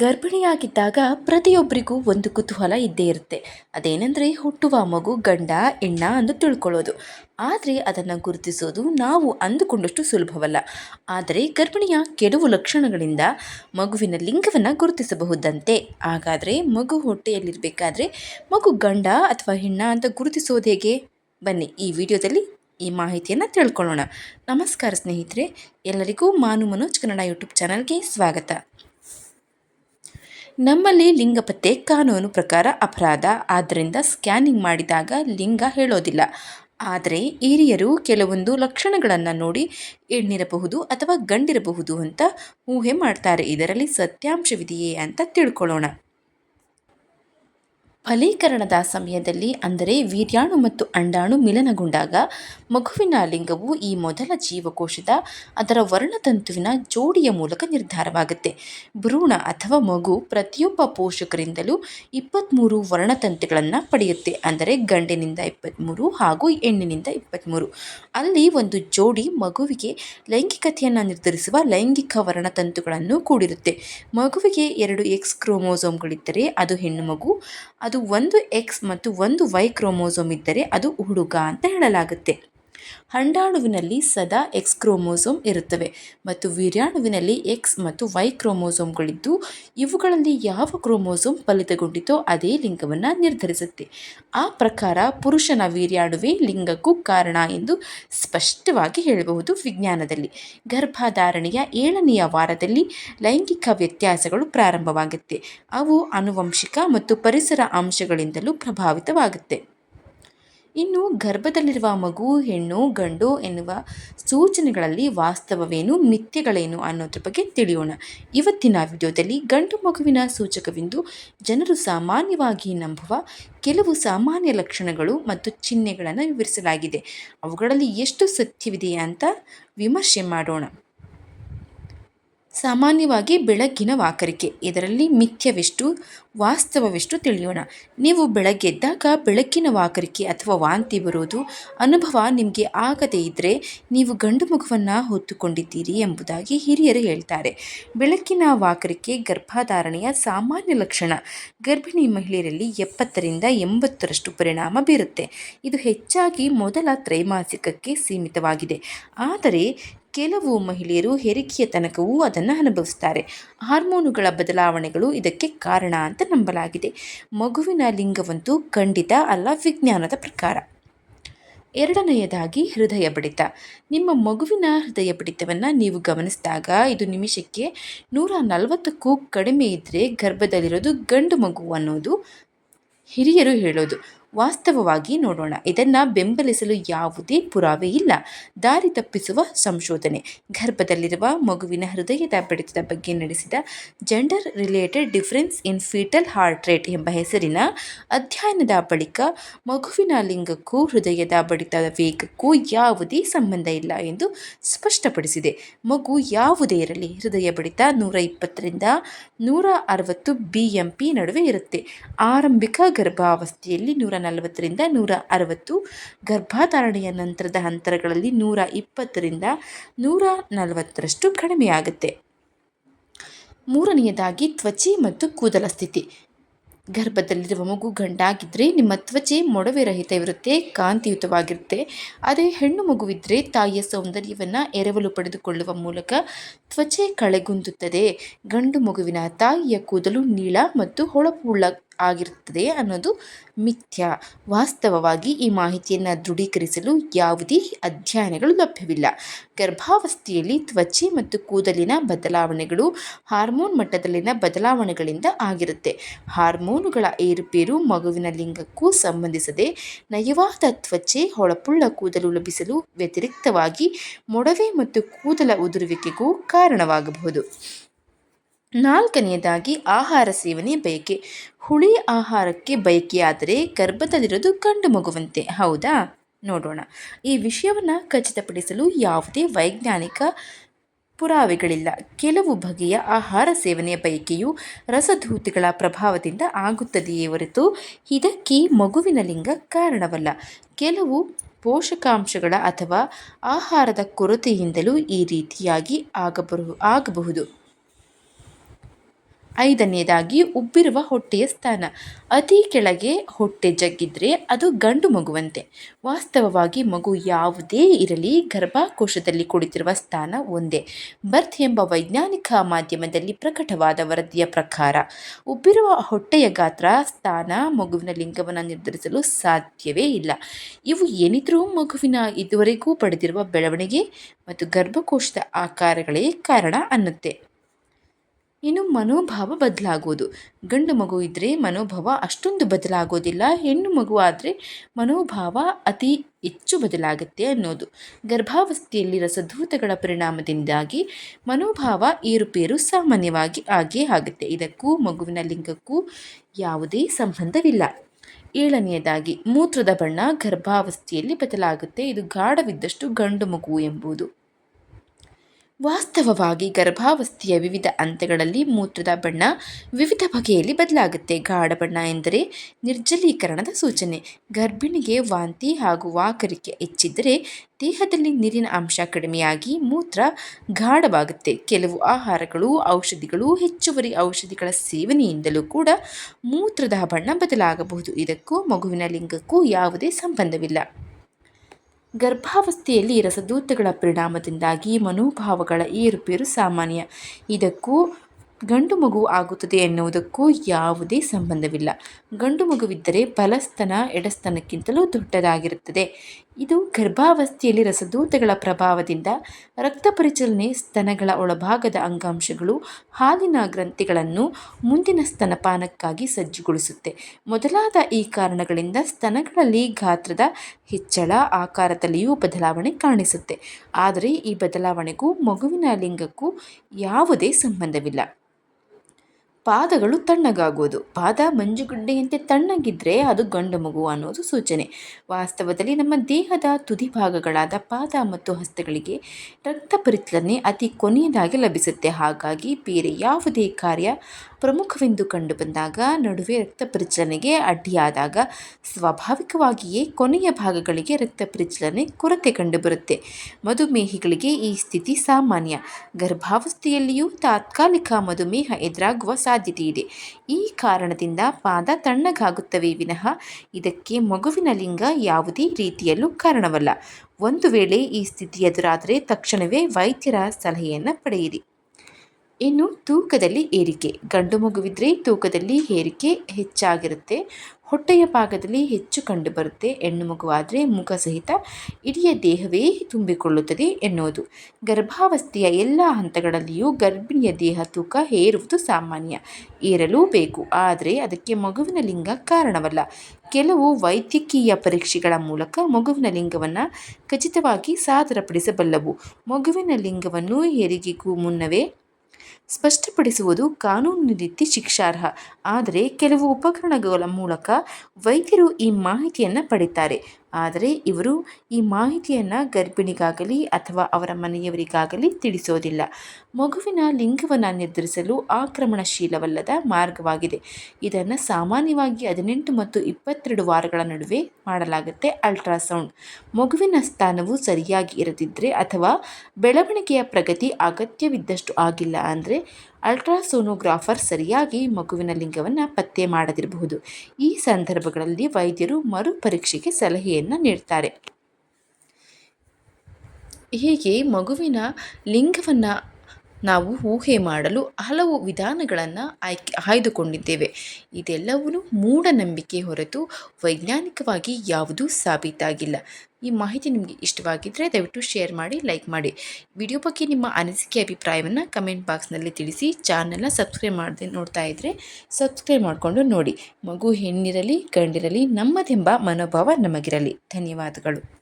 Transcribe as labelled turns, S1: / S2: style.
S1: ಗರ್ಭಿಣಿಯಾಗಿದ್ದಾಗ ಪ್ರತಿಯೊಬ್ಬರಿಗೂ ಒಂದು ಕುತೂಹಲ ಇದ್ದೇ ಇರುತ್ತೆ. ಅದೇನೆಂದರೆ ಹುಟ್ಟುವ ಮಗು ಗಂಡ, ಹೆಣ್ಣ ಅಂದು ತಿಳ್ಕೊಳ್ಳೋದು. ಆದರೆ ಅದನ್ನು ಗುರುತಿಸೋದು ನಾವು ಅಂದುಕೊಂಡಷ್ಟು ಸುಲಭವಲ್ಲ. ಆದರೆ ಗರ್ಭಿಣಿಯ ಕೆಲವು ಲಕ್ಷಣಗಳಿಂದ ಮಗುವಿನ ಲಿಂಗವನ್ನು ಗುರುತಿಸಬಹುದಂತೆ. ಹಾಗಾದರೆ ಮಗು ಹೊಟ್ಟೆಯಲ್ಲಿರಬೇಕಾದ್ರೆ ಮಗು ಗಂಡ ಅಥವಾ ಹೆಣ್ಣ ಅಂತ ಗುರುತಿಸೋದು ಹೇಗೆ? ಬನ್ನಿ, ಈ ವಿಡಿಯೋದಲ್ಲಿ ಈ ಮಾಹಿತಿಯನ್ನು ತಿಳ್ಕೊಳ್ಳೋಣ. ನಮಸ್ಕಾರ ಸ್ನೇಹಿತರೆ, ಎಲ್ಲರಿಗೂ ಮಾನು ಮನೋಜ್ ಕನ್ನಡ ಯೂಟ್ಯೂಬ್ ಚಾನಲ್ಗೆ ಸ್ವಾಗತ. ನಮ್ಮಲ್ಲಿ ಲಿಂಗ ಪತ್ತೆ ಕಾನೂನು ಪ್ರಕಾರ ಅಪರಾಧ. ಆದ್ದರಿಂದ ಸ್ಕ್ಯಾನಿಂಗ್ ಮಾಡಿದಾಗ ಲಿಂಗ ಹೇಳೋದಿಲ್ಲ. ಆದರೆ ಹಿರಿಯರು ಕೆಲವೊಂದು ಲಕ್ಷಣಗಳನ್ನು ನೋಡಿ ಹೆಣ್ಣಿರಬಹುದು ಅಥವಾ ಗಂಡಿರಬಹುದು ಅಂತ ಊಹೆ ಮಾಡ್ತಾರೆ. ಇದರಲ್ಲಿ ಸತ್ಯಾಂಶವಿದೆಯೇ ಅಂತ ತಿಳ್ಕೊಳ್ಳೋಣ. ಫಲೀಕರಣದ ಸಮಯದಲ್ಲಿ, ಅಂದರೆ ವೀರ್ಯಾಣು ಮತ್ತು ಅಂಡಾಣು ಮಿಲನಗೊಂಡಾಗ, ಮಗುವಿನ ಲಿಂಗವು ಈ ಮೊದಲ ಜೀವಕೋಶದ, ಅದರ ವರ್ಣತಂತುವಿನ ಜೋಡಿಯ ಮೂಲಕ ನಿರ್ಧಾರವಾಗುತ್ತೆ. ಭ್ರೂಣ ಅಥವಾ ಮಗು ಪ್ರತಿಯೊಬ್ಬ ಪೋಷಕರಿಂದಲೂ ಇಪ್ಪತ್ತ್ಮೂರು ವರ್ಣತಂತುಗಳನ್ನು ಪಡೆಯುತ್ತೆ. ಅಂದರೆ ಗಂಡಿನಿಂದ ಇಪ್ಪತ್ತ್ಮೂರು ಹಾಗೂ ಹೆಣ್ಣಿನಿಂದ ಇಪ್ಪತ್ತ್ಮೂರು ಅಲ್ಲಿ ಒಂದು ಜೋಡಿ ಮಗುವಿಗೆ ಲೈಂಗಿಕತೆಯನ್ನು ನಿರ್ಧರಿಸುವ ಲೈಂಗಿಕ ವರ್ಣತಂತುಗಳನ್ನು ಕೂಡಿರುತ್ತೆ. ಮಗುವಿಗೆ ಎರಡು ಎಕ್ಸ್ ಕ್ರೋಮೋಸೋಮ್ಗಳಿದ್ದರೆ ಅದು ಹೆಣ್ಣು ಮಗು ಅದು ಒಂದು ಎಕ್ಸ್ ಮತ್ತು ಒಂದು ವೈ ಕ್ರೋಮೋಸೋಮ್ ಇದ್ದರೆ ಅದು ಹುಡುಗ ಅಂತ ಹೇಳಲಾಗುತ್ತೆ. ಅಂಡಾಣುವಿನಲ್ಲಿ ಸದಾ ಎಕ್ಸ್ ಕ್ರೋಮೋಸೋಮ್ ಇರುತ್ತವೆ ಮತ್ತು ವೀರ್ಯಾಣುವಿನಲ್ಲಿ ಎಕ್ಸ್ ಮತ್ತು ವೈ ಕ್ರೋಮೋಸೋಮ್ಗಳಿದ್ದು, ಇವುಗಳಲ್ಲಿ ಯಾವ ಕ್ರೋಮೋಸೋಮ್ ಫಲಿತಗೊಂಡಿತೋ ಅದೇ ಲಿಂಗವನ್ನು ನಿರ್ಧರಿಸುತ್ತೆ. ಆ ಪ್ರಕಾರ ಪುರುಷನ ವೀರ್ಯಾಣುವೇ ಲಿಂಗಕ್ಕೂ ಕಾರಣ ಎಂದು ಸ್ಪಷ್ಟವಾಗಿ ಹೇಳಬಹುದು ವಿಜ್ಞಾನದಲ್ಲಿ. ಗರ್ಭಧಾರಣೆಯ ಏಳನೆಯ ವಾರದಲ್ಲಿ ಲೈಂಗಿಕ ವ್ಯತ್ಯಾಸಗಳು ಪ್ರಾರಂಭವಾಗುತ್ತೆ. ಅವು ಆನುವಂಶಿಕ ಮತ್ತು ಪರಿಸರ ಅಂಶಗಳಿಂದಲೂ ಪ್ರಭಾವಿತವಾಗುತ್ತೆ. ಇನ್ನು ಗರ್ಭದಲ್ಲಿರುವ ಮಗು, ಹೆಣ್ಣು, ಗಂಡು ಎನ್ನುವ ಸೂಚನೆಗಳಲ್ಲಿ ವಾಸ್ತವವೇನು, ಮಿಥ್ಯಗಳೇನು ಅನ್ನೋದ್ರ ಬಗ್ಗೆ ತಿಳಿಯೋಣ. ಇವತ್ತಿನ ವಿಡಿಯೋದಲ್ಲಿ ಗಂಡು ಮಗುವಿನ ಸೂಚಕವೆಂದು ಜನರು ಸಾಮಾನ್ಯವಾಗಿ ನಂಬುವ ಕೆಲವು ಸಾಮಾನ್ಯ ಲಕ್ಷಣಗಳು ಮತ್ತು ಚಿಹ್ನೆಗಳನ್ನು ವಿವರಿಸಲಾಗಿದೆ. ಅವುಗಳಲ್ಲಿ ಎಷ್ಟು ಸತ್ಯವಿದೆ ಅಂತ ವಿಮರ್ಶೆ ಮಾಡೋಣ. ಸಾಮಾನ್ಯವಾಗಿ ಬೆಳಗ್ಗಿನ ವಾಕರಿಕೆ. ಇದರಲ್ಲಿ ಮಿಥ್ಯವೆಷ್ಟು, ವಾಸ್ತವವೆಷ್ಟು ತಿಳಿಯೋಣ. ನೀವು ಬೆಳಗ್ಗೆ ಎದ್ದಾಗ ಬೆಳಕಿನ ವಾಕರಿಕೆ ಅಥವಾ ವಾಂತಿ ಬರೋದು ಅನುಭವ ನಿಮಗೆ ಆಗದೇ ಇದ್ದರೆ ನೀವು ಗಂಡು ಮುಖವನ್ನು ಹೊತ್ತುಕೊಂಡಿದ್ದೀರಿ ಎಂಬುದಾಗಿ ಹಿರಿಯರು ಹೇಳ್ತಾರೆ. ಬೆಳಕಿನ ವಾಕರಿಕೆ ಗರ್ಭಧಾರಣೆಯ ಸಾಮಾನ್ಯ ಲಕ್ಷಣ. ಗರ್ಭಿಣಿ ಮಹಿಳೆಯರಲ್ಲಿ ಎಪ್ಪತ್ತರಿಂದ ಎಂಬತ್ತರಷ್ಟು ಪರಿಣಾಮ ಬೀರುತ್ತೆ. ಇದು ಹೆಚ್ಚಾಗಿ ಮೊದಲ ತ್ರೈಮಾಸಿಕಕ್ಕೆ ಸೀಮಿತವಾಗಿದೆ. ಆದರೆ ಕೆಲವು ಮಹಿಳೆಯರು ಹೆರಿಗೆಯ ತನಕವೂ ಅದನ್ನು ಅನುಭವಿಸ್ತಾರೆ. ಹಾರ್ಮೋನುಗಳ ಬದಲಾವಣೆಗಳು ಇದಕ್ಕೆ ಕಾರಣ ಅಂತ ನಂಬಲಾಗಿದೆ. ಮಗುವಿನ ಲಿಂಗವಂತೂ ಖಂಡಿತ ಅಲ್ಲ, ವಿಜ್ಞಾನದ ಪ್ರಕಾರ. ಎರಡನೆಯದಾಗಿ, ಹೃದಯ ಬಡಿತ. ನಿಮ್ಮ ಮಗುವಿನ ಹೃದಯ ಬಡಿತವನ್ನು ನೀವು ಗಮನಿಸಿದಾಗ ಇದು ನಿಮಿಷಕ್ಕೆ ನೂರ ನಲವತ್ತಕ್ಕೂ ಕಡಿಮೆ ಇದ್ದರೆ ಗರ್ಭದಲ್ಲಿರೋದು ಗಂಡು ಮಗು ಅನ್ನೋದು ಹಿರಿಯರು ಹೇಳೋದು. ವಾಸ್ತವವಾಗಿ ನೋಡೋಣ. ಇದನ್ನು ಬೆಂಬಲಿಸಲು ಯಾವುದೇ ಪುರಾವೆ ಇಲ್ಲ. ದಾರಿ ತಪ್ಪಿಸುವ ಸಂಶೋಧನೆ. ಗರ್ಭದಲ್ಲಿರುವ ಮಗುವಿನ ಹೃದಯದ ಬಡಿತದ ಬಗ್ಗೆ ನಡೆಸಿದ gender related difference in fetal heart rate ಎಂಬ ಹೆಸರಿನ ಅಧ್ಯಯನದ ಬಳಿಕ ಮಗುವಿನ ಲಿಂಗಕ್ಕೂ ಹೃದಯದ ಬಡಿತದ ವೇಗಕ್ಕೂ ಯಾವುದೇ ಸಂಬಂಧ ಇಲ್ಲ ಎಂದು ಸ್ಪಷ್ಟಪಡಿಸಿದೆ. ಮಗು ಯಾವುದೇ ಇರಲಿ, ಹೃದಯ ಬಡಿತ ನೂರ ಇಪ್ಪತ್ತರಿಂದ ನೂರ ಅರವತ್ತು ಬಿ ಎಂ ಪಿ ನಡುವೆ ಇರುತ್ತೆ. ಆರಂಭಿಕ ಗರ್ಭಾವಸ್ಥೆಯಲ್ಲಿ ನೂರ ನಲವತ್ತರಿಂದ ನೂರ ಅರವತ್ತು, ಗರ್ಭಧಾರಣೆಯ ನಂತರದ ಅಂತರಗಳಲ್ಲಿ ನೂರ ಇಪ್ಪತ್ತರಿಂದ ನೂರ ನಲವತ್ತರಷ್ಟು ಕಡಿಮೆಯಾಗುತ್ತೆ. ಮೂರನೆಯದಾಗಿ ತ್ವಚೆ ಮತ್ತು ಕೂದಲ ಸ್ಥಿತಿ. ಗರ್ಭದಲ್ಲಿರುವ ಮಗು ಗಂಡಾಗಿದ್ದರೆ ನಿಮ್ಮ ತ್ವಚೆ ಮೊಡವೆ ರಹಿತವಿರುತ್ತೆ, ಕಾಂತಿಯುತವಾಗಿರುತ್ತೆ. ಅದೇ ಹೆಣ್ಣು ಮಗುವಿದ್ದರೆ ತಾಯಿಯ ಸೌಂದರ್ಯವನ್ನು ಎರವಲು ಪಡೆದುಕೊಳ್ಳುವ ಮೂಲಕ ತ್ವಚೆ ಕಳೆಗುಂದುತ್ತದೆ. ಗಂಡು ಮಗುವಿನ ತಾಯಿಯ ಕೂದಲು ನೀಳ ಮತ್ತು ಹೊಳಪುಳ್ಳ ಆಗಿರುತ್ತದೆ ಅನ್ನೋದು ಮಿಥ್ಯ. ವಾಸ್ತವವಾಗಿ ಈ ಮಾಹಿತಿಯನ್ನು ದೃಢೀಕರಿಸಲು ಯಾವುದೇ ಅಧ್ಯಯನಗಳು ಲಭ್ಯವಿಲ್ಲ. ಗರ್ಭಾವಸ್ಥೆಯಲ್ಲಿ ತ್ವಚೆ ಮತ್ತು ಕೂದಲಿನ ಬದಲಾವಣೆಗಳು ಹಾರ್ಮೋನ್ ಮಟ್ಟದಲ್ಲಿನ ಬದಲಾವಣೆಗಳಿಂದ ಆಗಿರುತ್ತೆ. ಹಾರ್ಮೋನುಗಳ ಏರುಪೇರು ಮಗುವಿನ ಲಿಂಗಕ್ಕೂ ಸಂಬಂಧಿಸದೆ ನಯವಾದ ತ್ವಚೆ, ಹೊಳಪುಳ್ಳ ಕೂದಲು ಲಭಿಸಲು ವ್ಯತಿರಿಕ್ತವಾಗಿ ಮೊಡವೆ ಮತ್ತು ಕೂದಲ ಉದುರುವಿಕೆಗೂ ಕಾರಣವಾಗಬಹುದು. ನಾಲ್ಕನೆಯದಾಗಿ ಆಹಾರ ಸೇವನೆ ಬಯಕೆ. ಹುಳಿ ಆಹಾರಕ್ಕೆ ಬಯಕೆಯಾದರೆ ಗರ್ಭದಲ್ಲಿರೋದು ಕಂಡು ಮಗುವಂತೆ. ಹೌದಾ? ನೋಡೋಣ. ಈ ವಿಷಯವನ್ನು ಖಚಿತಪಡಿಸಲು ಯಾವುದೇ ವೈಜ್ಞಾನಿಕ ಪುರಾವೆಗಳಿಲ್ಲ. ಕೆಲವು ಬಗೆಯ ಆಹಾರ ಸೇವನೆಯ ಬಯಕೆಯು ರಸಧೂತಿಗಳ ಪ್ರಭಾವದಿಂದ ಆಗುತ್ತದೆಯೇ ಹೊರತು ಇದಕ್ಕೆ ಮಗುವಿನ ಲಿಂಗ ಕಾರಣವಲ್ಲ. ಕೆಲವು ಪೋಷಕಾಂಶಗಳ ಅಥವಾ ಆಹಾರದ ಕೊರತೆಯಿಂದಲೂ ಈ ರೀತಿಯಾಗಿ ಆಗಬರು, ಆಗಬಹುದು. ಐದನೆಯದಾಗಿ ಉಬ್ಬಿರುವ ಹೊಟ್ಟೆಯ ಸ್ಥಾನ. ಅತಿ ಕೆಳಗೆ ಹೊಟ್ಟೆ ಜಗ್ಗಿದ್ರೆ ಅದು ಗಂಡು ಮಗುವಂತೆ. ವಾಸ್ತವವಾಗಿ ಮಗು ಯಾವುದೇ ಇರಲಿ, ಗರ್ಭಕೋಶದಲ್ಲಿ ಕುಳಿತಿರುವ ಸ್ಥಾನ ಒಂದೇ. ಬರ್ತ್ ಎಂಬ ವೈಜ್ಞಾನಿಕ ಮಾಧ್ಯಮದಲ್ಲಿ ಪ್ರಕಟವಾದ ವರದಿಯ ಪ್ರಕಾರ, ಉಬ್ಬಿರುವ ಹೊಟ್ಟೆಯ ಗಾತ್ರ ಸ್ಥಾನ ಮಗುವಿನ ಲಿಂಗವನ್ನು ನಿರ್ಧರಿಸಲು ಸಾಧ್ಯವೇ ಇಲ್ಲ. ಇವು ಏನಿದ್ರೂ ಮಗುವಿನ ಇದುವರೆಗೂ ಪಡೆದಿರುವ ಬೆಳವಣಿಗೆ ಮತ್ತು ಗರ್ಭಕೋಶದ ಆಕಾರಗಳೇ ಕಾರಣ ಅನ್ನುತ್ತೆ. ಇನ್ನು ಮನೋಭಾವ ಬದಲಾಗೋದು. ಗಂಡು ಮಗು ಇದ್ದರೆ ಮನೋಭಾವ ಅಷ್ಟೊಂದು ಬದಲಾಗೋದಿಲ್ಲ, ಹೆಣ್ಣು ಮಗು ಆದರೆ ಮನೋಭಾವ ಅತಿ ಹೆಚ್ಚು ಬದಲಾಗುತ್ತೆ ಅನ್ನೋದು. ಗರ್ಭಾವಸ್ಥೆಯಲ್ಲಿ ರಸದೂತಗಳ ಪರಿಣಾಮದಿಂದಾಗಿ ಮನೋಭಾವ ಏರುಪೇರು ಸಾಮಾನ್ಯವಾಗಿ ಆಗೇ ಆಗುತ್ತೆ. ಇದಕ್ಕೂ ಮಗುವಿನ ಲಿಂಗಕ್ಕೂ ಯಾವುದೇ ಸಂಬಂಧವಿಲ್ಲ. ಏಳನೆಯದಾಗಿ, ಮೂತ್ರದ ಬಣ್ಣ ಗರ್ಭಾವಸ್ಥೆಯಲ್ಲಿ ಬದಲಾಗುತ್ತೆ. ಇದು ಗಾಢವಿದ್ದಷ್ಟು ಗಂಡು ಮಗು ಎಂಬುದು. ವಾಸ್ತವವಾಗಿ ಗರ್ಭಾವಸ್ಥೆಯ ವಿವಿಧ ಹಂತಗಳಲ್ಲಿ ಮೂತ್ರದ ಬಣ್ಣ ವಿವಿಧ ಬಗೆಯಲ್ಲಿ ಬದಲಾಗುತ್ತೆ. ಗಾಢ ಬಣ್ಣ ಎಂದರೆ ನಿರ್ಜಲೀಕರಣದ ಸೂಚನೆ. ಗರ್ಭಿಣಿಗೆ ವಾಂತಿ ಹಾಗೂ ವಾಕರಿಕೆ ಹೆಚ್ಚಿದ್ದರೆ ದೇಹದಲ್ಲಿ ನೀರಿನ ಅಂಶ ಕಡಿಮೆಯಾಗಿ ಮೂತ್ರ ಗಾಢವಾಗುತ್ತೆ. ಕೆಲವು ಆಹಾರಗಳು, ಔಷಧಿಗಳು, ಹೆಚ್ಚುವರಿ ಔಷಧಿಗಳ ಸೇವನೆಯಿಂದಲೂ ಕೂಡ ಮೂತ್ರದ ಬಣ್ಣ ಬದಲಾಗಬಹುದು. ಇದಕ್ಕೂ ಮಗುವಿನ ಲಿಂಗಕ್ಕೂ ಯಾವುದೇ ಸಂಬಂಧವಿಲ್ಲ. ಗರ್ಭಾವಸ್ಥೆಯಲ್ಲಿ ರಸದೂತಗಳ ಪರಿಣಾಮದಿಂದಾಗಿ ಮನೋಭಾವಗಳ ಏರುಪೇರು ಸಾಮಾನ್ಯ. ಇದಕ್ಕೂ ಗಂಡು ಮಗು ಆಗುತ್ತದೆ ಎನ್ನುವುದಕ್ಕೂ ಯಾವುದೇ ಸಂಬಂಧವಿಲ್ಲ. ಗಂಡು ಮಗುವಿದ್ದರೆ ಬಲಸ್ತನ ಎಡಸ್ತನಕ್ಕಿಂತಲೂ ದೊಡ್ಡದಾಗಿರುತ್ತದೆ. ಇದು ಗರ್ಭಾವಸ್ಥೆಯಲ್ಲಿ ರಸದೂತಗಳ ಪ್ರಭಾವದಿಂದ ರಕ್ತ ಪರಿಚಲನೆ ಸ್ತನಗಳ ಒಳಭಾಗದ ಅಂಗಾಂಶಗಳು, ಹಾಲಿನ ಗ್ರಂಥಿಗಳನ್ನು ಮುಂದಿನ ಸ್ತನಪಾನಕ್ಕಾಗಿ ಸಜ್ಜುಗೊಳಿಸುತ್ತೆ. ಮೊದಲಾದ ಈ ಕಾರಣಗಳಿಂದ ಸ್ತನಗಳಲ್ಲಿ ಗಾತ್ರದ ಹೆಚ್ಚಳ ಆಕಾರದಲ್ಲಿಯೂ ಬದಲಾವಣೆ ಕಾಣಿಸುತ್ತೆ. ಆದರೆ ಈ ಬದಲಾವಣೆಗೂ, ಮಗುವಿನ ಲಿಂಗಕ್ಕೂ ಯಾವುದೇ ಸಂಬಂಧವಿಲ್ಲ. ಪಾದಗಳು ತಣ್ಣಗಾಗುವುದು. ಪಾದ ಮಂಜುಗಡ್ಡೆಯಂತೆ ತಣ್ಣಗಿದ್ರೆ ಅದು ಗಂಡು ಮಗು ಅನ್ನೋದು ಸೂಚನೆ. ವಾಸ್ತವದಲ್ಲಿ ನಮ್ಮ ದೇಹದ ತುದಿ ಭಾಗಗಳಾದ ಪಾದ ಮತ್ತು ಹಸ್ತಗಳಿಗೆ ರಕ್ತ ಪರಿಚಲನೆ ಅತಿ ಕೊನೆಯದಾಗಿ ಲಭಿಸುತ್ತೆ. ಹಾಗಾಗಿ ಬೇರೆ ಯಾವುದೇ ಕಾರ್ಯ ಪ್ರಮುಖವೆಂದು ಕಂಡುಬಂದಾಗ ನಡುವೆ ರಕ್ತ ಪರಿಚಲನೆಗೆ ಅಡ್ಡಿಯಾದಾಗ ಸ್ವಾಭಾವಿಕವಾಗಿಯೇ ಕೊನೆಯ ಭಾಗಗಳಿಗೆ ರಕ್ತ ಪರಿಚಲನೆ ಕೊರತೆ ಕಂಡುಬರುತ್ತೆ. ಮಧುಮೇಹಿಗಳಿಗೆ ಈ ಸ್ಥಿತಿ ಸಾಮಾನ್ಯ. ಗರ್ಭಾವಸ್ಥೆಯಲ್ಲಿಯೂ ತಾತ್ಕಾಲಿಕ ಮಧುಮೇಹ ಎದುರಾಗುವ ಸಾಧ್ಯತೆ ಇದೆ ಈ ಕಾರಣದಿಂದ ಪಾದ ತಣ್ಣಗಾಗುತ್ತವೆ ವಿನಃ ಇದಕ್ಕೆ ಮಗುವಿನ ಲಿಂಗ ಯಾವುದೇ ರೀತಿಯಲ್ಲೂ ಕಾರಣವಲ್ಲ. ಒಂದು ವೇಳೆ ಈ ಸ್ಥಿತಿ ಎದುರಾದರೆ ತಕ್ಷಣವೇ ವೈದ್ಯರ ಸಲಹೆಯನ್ನು ಪಡೆಯಿರಿ. ಇನ್ನು ತೂಕದಲ್ಲಿ ಏರಿಕೆ. ಗಂಡು ಮಗುವಿದ್ರೆ ತೂಕದಲ್ಲಿ ಏರಿಕೆ ಹೆಚ್ಚಾಗಿರುತ್ತೆ. ಹೊಟ್ಟೆಯ ಭಾಗದಲ್ಲಿ ಹೆಚ್ಚು ಕಂಡುಬರುತ್ತೆ ಹೆಣ್ಣು ಮಗುವಾದರೆ ಮುಖ ಸಹಿತ ಇಡೀ ದೇಹವೇ ತುಂಬಿಕೊಳ್ಳುತ್ತದೆ ಎನ್ನುವುದು. ಗರ್ಭಾವಸ್ಥೆಯ ಎಲ್ಲ ಹಂತಗಳಲ್ಲಿಯೂ ಗರ್ಭಿಣಿಯ ದೇಹ ತೂಕ ಏರುವುದು ಸಾಮಾನ್ಯ. ಏರಲೂ ಬೇಕು. ಆದರೆ ಅದಕ್ಕೆ ಮಗುವಿನ ಲಿಂಗ ಕಾರಣವಲ್ಲ. ಕೆಲವು ವೈದ್ಯಕೀಯ ಪರೀಕ್ಷೆಗಳ ಮೂಲಕ ಮಗುವಿನ ಲಿಂಗವನ್ನು ಖಚಿತವಾಗಿ ಸಾದರಪಡಿಸಬಲ್ಲವು. ಮಗುವಿನ ಲಿಂಗವನ್ನು ಹೆರಿಗೆಗೂ ಮುನ್ನವೇ ಸ್ಪಷ್ಟಪಡಿಸುವುದು ಕಾನೂನು ರೀತಿ ಶಿಕ್ಷಾರ್ಹ. ಆದರೆ ಕೆಲವು ಉಪಕರಣಗಳ ಮೂಲಕ ವೈದ್ಯರು ಈ ಮಾಹಿತಿಯನ್ನು ಪಡಿತಾರೆ. ಆದರೆ ಇವರು ಈ ಮಾಹಿತಿಯನ್ನು ಗರ್ಭಿಣಿಗಾಗಲಿ ಅಥವಾ ಅವರ ಮನೆಯವರಿಗಾಗಲಿ ತಿಳಿಸೋದಿಲ್ಲ. ಮಗುವಿನ ಲಿಂಗವನ್ನು ನಿರ್ಧರಿಸಲು ಆಕ್ರಮಣಶೀಲವಲ್ಲದ ಮಾರ್ಗವಾಗಿದೆ. ಇದನ್ನು ಸಾಮಾನ್ಯವಾಗಿ ಹದಿನೆಂಟು ಮತ್ತು ಇಪ್ಪತ್ತೆರಡು ವಾರಗಳ ನಡುವೆ ಮಾಡಲಾಗುತ್ತೆ ಅಲ್ಟ್ರಾಸೌಂಡ್. ಮಗುವಿನ ಸ್ಥಾನವು ಸರಿಯಾಗಿ ಇರದಿದ್ದರೆ ಅಥವಾ ಬೆಳವಣಿಗೆಯ ಪ್ರಗತಿ ಅಗತ್ಯವಿದ್ದಷ್ಟು ಆಗಿಲ್ಲ ಅಂದರೆ ಅಲ್ಟ್ರಾಸೋನೋಗ್ರಾಫರ್ ಸರಿಯಾಗಿ ಮಗುವಿನ ಲಿಂಗವನ್ನು ಪತ್ತೆ ಮಾಡದಿರಬಹುದು. ಈ ಸಂದರ್ಭಗಳಲ್ಲಿ ವೈದ್ಯರು ಮರುಪರೀಕ್ಷೆಗೆ ಸಲಹೆಯನ್ನು ನೀಡ್ತಾರೆ. ಹೀಗೆ ಮಗುವಿನ ಲಿಂಗವನ್ನು ನಾವು ಊಹೆ ಮಾಡಲು ಹಲವು ವಿಧಾನಗಳನ್ನು ಆಯ್ಕೆ, ಆಯ್ದುಕೊಂಡಿದ್ದೇವೆ. ಇದೆಲ್ಲವೂ ಮೂಢನಂಬಿಕೆ ಹೊರತು ವೈಜ್ಞಾನಿಕವಾಗಿ ಯಾವುದೂ ಸಾಬೀತಾಗಿಲ್ಲ. ಈ ಮಾಹಿತಿ ನಿಮಗೆ ಇಷ್ಟವಾಗಿದ್ದರೆ ದಯವಿಟ್ಟು ಶೇರ್ ಮಾಡಿ, ಲೈಕ್ ಮಾಡಿ. ವಿಡಿಯೋ ಬಗ್ಗೆ ನಿಮ್ಮ ಅನಿಸಿಕೆ, ಅಭಿಪ್ರಾಯವನ್ನು ಕಮೆಂಟ್ ಬಾಕ್ಸ್ನಲ್ಲಿ ತಿಳಿಸಿ. ಚಾನಲ್ನ ಸಬ್ಸ್ಕ್ರೈಬ್ ಮಾಡದೆ ನೋಡ್ತಾ ಇದ್ದರೆ ಸಬ್ಸ್ಕ್ರೈಬ್ ಮಾಡಿಕೊಂಡು ನೋಡಿ. ಮಗು ಹೆಣ್ಣಿರಲಿ, ಗಂಡಿರಲಿ ನಮ್ಮದೆಂಬ ಮನೋಭಾವ ನಮಗಿರಲಿ. ಧನ್ಯವಾದಗಳು.